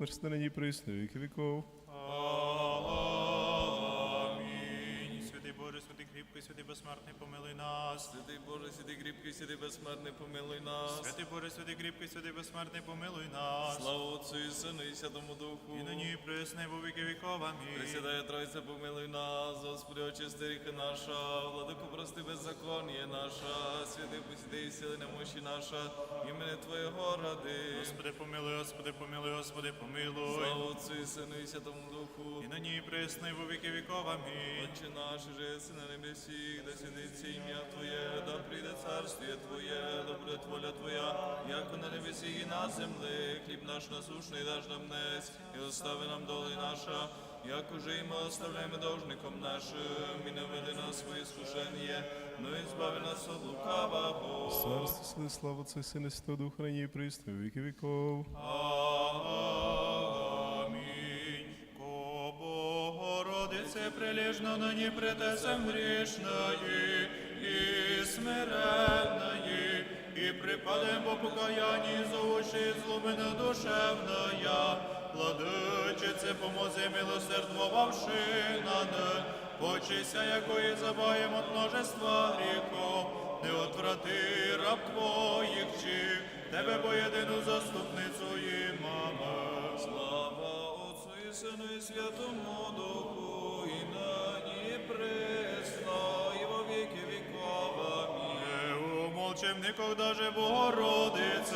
Наш нині присно віки віков. Кріпкий, святий безсмертний, помилуй нас. Святий Боже, святий кріпкий, святий безсмертний, помилуй нас. Святий Боже, святий кріпкий, святий безсмертний, помилуй нас. Слава Отцю і Сину і Святому Духу. І нині і присно, во віки віков. Амінь. Присідає Тройця, помилуй нас, Господи, очисти ріхи наша, владику прости беззаконніє наша, святий посіди і сили немощі наша, імени Твоєго ради. Господи, помилуй, Господи, помилуй, Господи, помилуй. Слава Отцю і Сину і Святому Духу. І нині і присно, во віки віков. Амінь. Отче наш, же єси на небесі, да святиться ім'я Твоє, да прийде царствіє Твоє, да буде воля Твоя, як на небесі і на землі. Хліб наш насушний даж нам днес, і остави нам доли наша, як уже і ми оставляємо должником нашим, і не веди нас своє скушення, но і збави нас від лукавого. Царство слава Отця Сина Святого Духа, нині і присно віки віков. Амінь. Богородице прилежно нині притесем грішної і смиренної, і припадем по покаянні зовуши зломена душевная, Владичице, помози милосердвовавши над, почися, якої забаєм от множества гріхов, не отврати раб твоїх чих, тебе поєдину заступницю Умолчим никогда же, Богородице,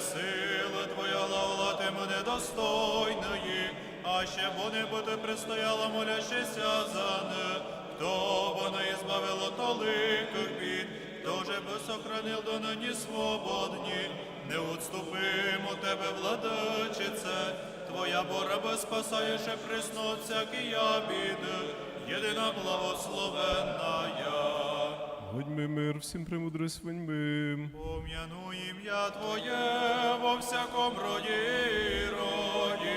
сила Твоя лавла мене достойної, а ще бо не бути пристояла, молящися за не, хто бо не ізбавило толиких бід, хто же би сохранив до нині свободні, не отступимо тебе, владичице, Твоя бороба спасаєш і присно от всякія біди, єдина благословенна. Годьми мир, всім премудрость воньми. Пом'яну ім'я Твоє во всяком роді, роді,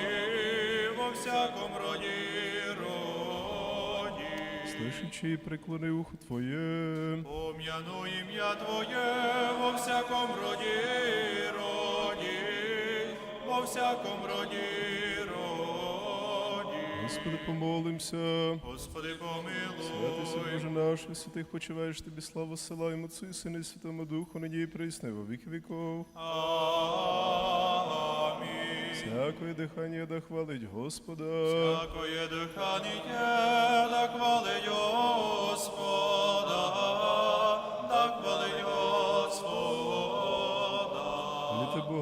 во всяком роді, роді. Слышачи, преклони ухо Твоє. Пом'яну ім'я Твоє во всяком роді, роді, во всяком роді, роді. Господи, помолимся. Господи, Святий помилуй. Боже наш, і святих почуваєш тобі славу силаємо Отцу, і Сину і Святому Духу, нині і присно, во віки віков. Амінь. Всякое дихання да хвалить Господа. Всякое дихання, да хвалить Господа,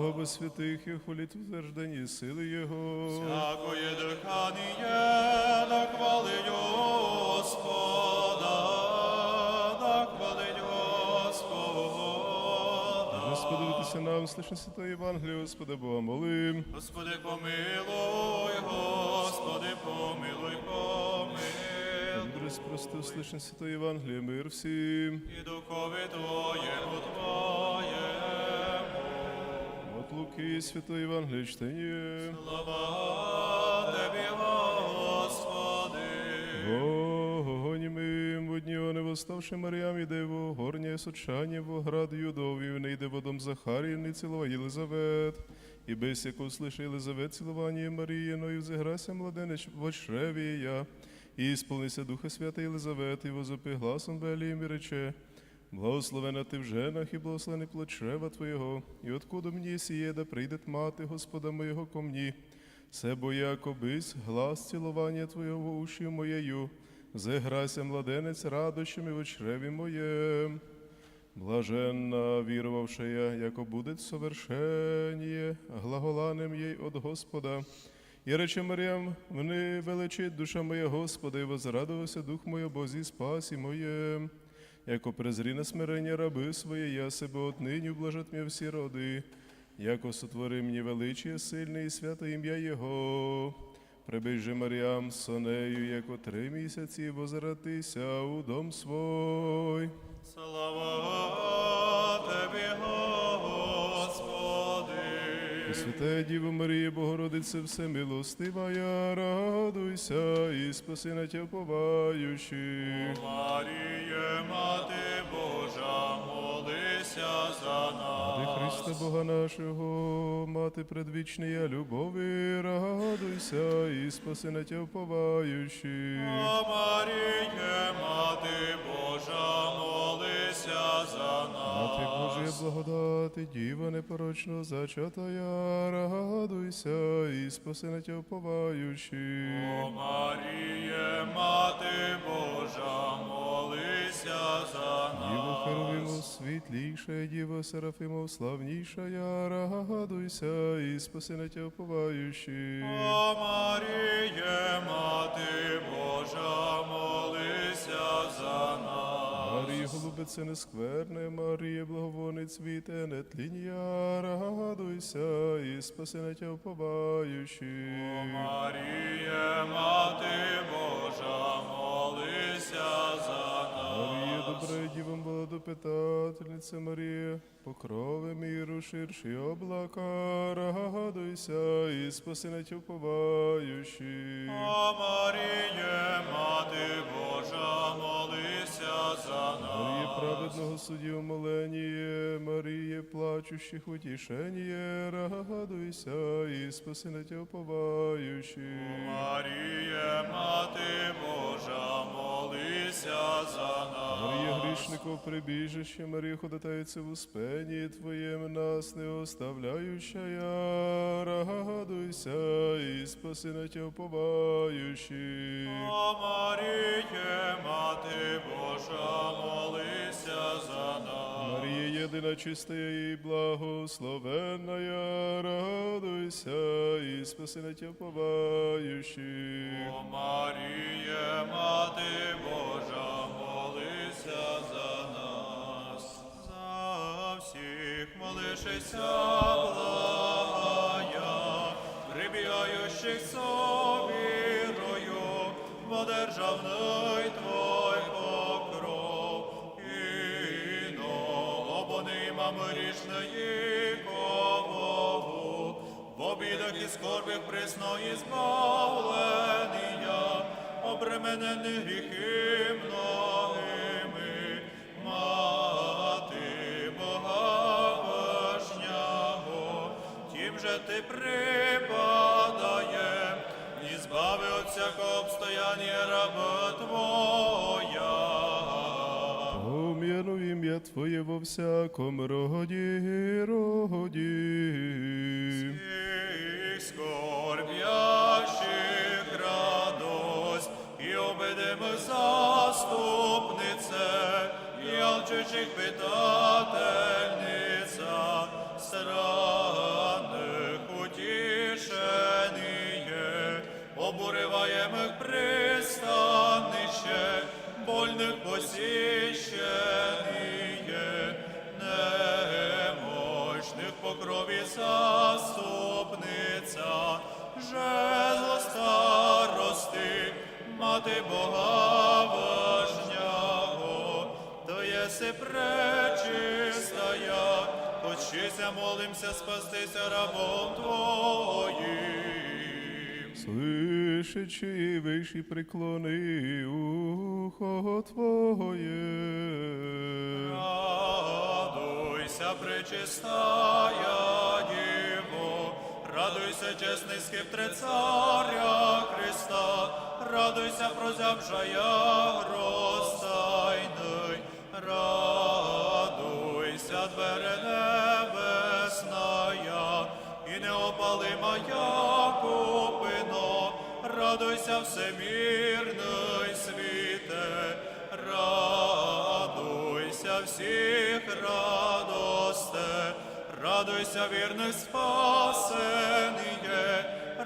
Бога во святих і хваліть в сили Його. Всякое дихання, да хвалить Господа, да хвалить Господа. Господи, нам, слышно Святої Євангелія, Господа Бога, молим. Господи, помилуй, Господи, помилуй, помилуй. Мудрость просто слышно Святої Євангелія, мир всім. І духові Твоєму Луки, Святої Євангелія, чтення. Слава Тобі, Господи. Огонімим в дні вони восставши Маріам іде во горнє сочання во град Юдовів, не йде водом Захарії, не цілуває Єлизавет. І без яко услыши Єлизавет цілування Маріїною, зіграся младенець в очревія. І сповнися Духа Свята Єлизавет, і возопи гласом велім і рече, Благословена ти в женах і благословений плод чрева Твоєго, і откуда мені сіє, да прийде мати Господа моєго ко мені. Се бо якобись глас цілування Твоєго в уші моєю, зіграйся, младенець, радощами в очреві моєм. Блаженна, вірувавши я, яко буде совершеніє, глаголанем їй от Господа. І рече Маріам, вони величить душа моя Господа, і возрадувався дух мой о Бозі спасі моєм. Яко презрі на смирення раби своє, я себе отнині блажать мені всі роди, яко сотвори мені величіє сильне і святе ім'я Його. Прибий же Маріам сонею, яко три місяці возратися у дом свой. Слава Тобі, Господи. Святе Діво Марія, Богородице, всемилостива, я радуйся і спаси на тя поваючи. Маріє, Мати Божа, молися за Ради нас. Христа Бога нашого, мати предвічної любові, радуйся і спаси на тя вповаючи. О Маріє, Мати Божа, молися Мати нас. Божія благодати, діва непорочно зачатая, радуйся і спаси на тя вповаючи. О Маріє, Мати Божа, молися за Діво нас. Херовимов світліша, Діво Серафимов славніша, я радуйся і спаси на тя вповаючи. О Маріє, Мати Божа, молися за нас. Марія, голубице нескверне, Марія, благовонний цвіте, нетління, радуйся і спаси на тя вповаючи. О Маріє, Мати Божа, молися за Марія, нас. добре дівом благодопитательниця Марія, покрови міру ширші облака, радуйся і спаси на тя вповаючи. Праведного судді умоленіє, Марія, плачущих утішеніє, радуйся і спаси на тя вповаючи. Маріє, Мати Божа, молися за Марія, нас. грішников прибіжище, Марія, ходатайце в успенні Твоєм нас не оставляюча, я радуйся і спаси на тя вповаючи. О Маріє, Мати Божа, молися за нас. Марія, єдина чистая і благословенна, радуйся і спаси на тя вповаючи. О Маріє, Мати Божа, молися за нас. За всіх молишися, благая, прибігаючих со вірою, бо державний обонима грішної ковогу, в і скорбях присно і збавлення, обременених гріхи многими, мати Бога тим же ти припадає, і збави от всякого обстояння раба Твоє во всяком роді, роді. Скорбящих радость, і обидимих заступнице, і алчучих питательниця, странних утішеніє, обуриваємих пристанище, больних посіщеніє, по крові заступниця, жезло старости, мати Бога важнього, то єси пречистая, Почися, молимся, спастися рабом Твоїм. Слышачи виші преклони ухо Твоє. Радуйся, пречистая Діво, радуйся, чесний скиптре царя Христа, радуйся, прозябшая розтайний, радуйся, двере небесная, і неопалимая купино, радуйся, всемірний світе, радуйся радосте, радуйся вірних спасеніє,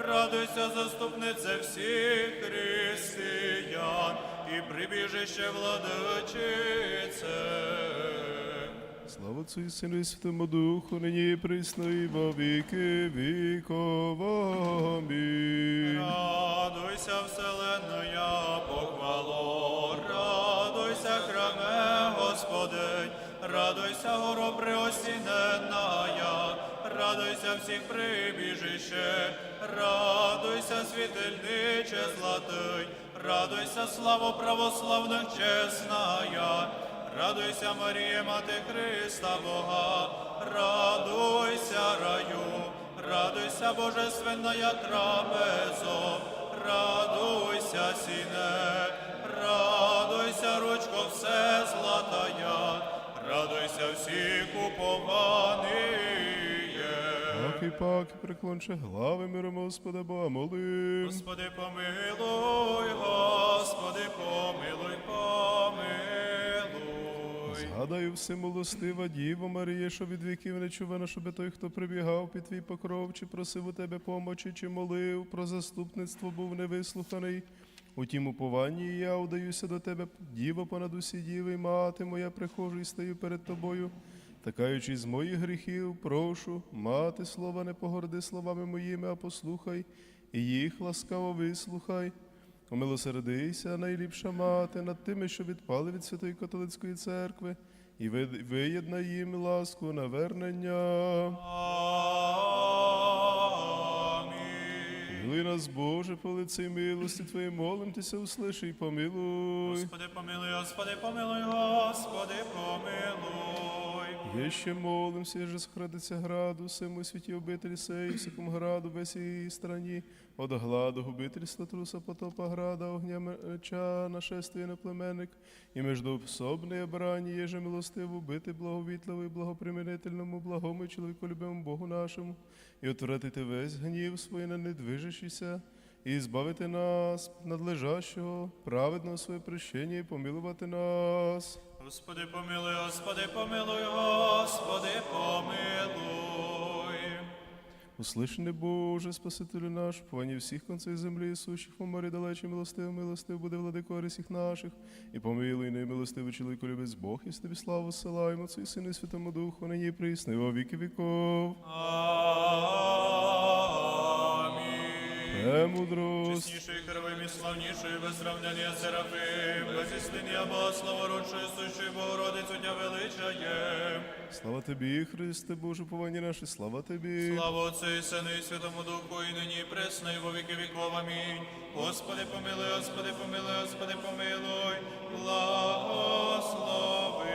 радуйся заступнице всіх християн і прибіжище владичице. Слава Отцу і Сину і Святому Духу, нині присно і во віки віков. Радуйся, вселенная, похвало, радуйся, горо преосіненная, радуйся всіх прибіжище, радуйся, світильниче златий, радуйся, слава православних чесная, Радуйся, Марія, Мати Христа Бога, радуйся, раю, радуйся, Божественная трапезо, радуйся, сіне, радуйся, ручко все златая, радуйся всіх упованиє. І пак, приклонче глави миром Господа Бога, молим. Господи, помилуй, Господи, помилуй, помилуй. Згадаю всемилостива Діво Марія, що від віків не чувано, щоби той, хто прибігав під твій покров, чи просив у тебе помочі, чи молив, про заступництво був невислуханий. У тім упованні я удаюся до тебе, діво понад усі діви, мати моя, приходжу і стою перед тобою. Такаючи з моїх гріхів, прошу, мати слова, не погорди словами моїми, а послухай, і їх ласкаво вислухай. Умилосердися, найліпша мати, над тими, що відпали від Святої Католицької церкви, і виєднай їм ласку навернення. Милуй нас, Боже, по лиці милості Твоєї, молимтеся, услиши і помилуй. Господи, помилуй, Господи, помилуй, Господи, помилуй. Є ще молимся, же схрадиться граду, всему світі обителі сей, всякому граду, її страні, от гладу губительства труса потопа града, огня меча, нашествие на племенник, і междоособне обрані, єже милостиву, бити благовітливий, благоприменительному, благому і чоловіколюбивому Богу нашому, і отвратити весь гнів свій на недвижащийся, і збавити нас надлежащого, праведного своє прощення, і помилувати нас. Господи, помилуй, Господи, помилуй, Господи, помилуй. Услышаний Боже, Спасителю наш, повані всіх конців землі, сущих по морі далечі, милостив, милостив, буде владико всіх наших, і помилуй, немилостивий чоловіку любець Бог, і тобі славу силаємо, Отцю і Сину і Святому Духу, нині і во віки віков. Амінь. Премудрость. Чесніший, херовим і славніший, без сравнення Серафим, без істиння Бога, сущий Богородицю Тя величає. Слава тобі, Христе, Боже, повані наші, слава тобі. Слава Отцю і Сину і Святому Духу, і нині і пресно, і во віки віков. Амінь. Господи, помилуй, Господи, помилуй, Господи, помилуй, благослови.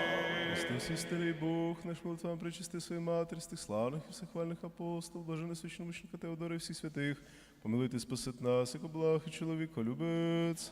Христос істинний Бог, наш молитвам причисти своїй матері, з тих славних і всехвальних апостол, блажене священномучника Теодора і всіх святих, помилуйте, спасет нас, яко благ і чоловіко любець.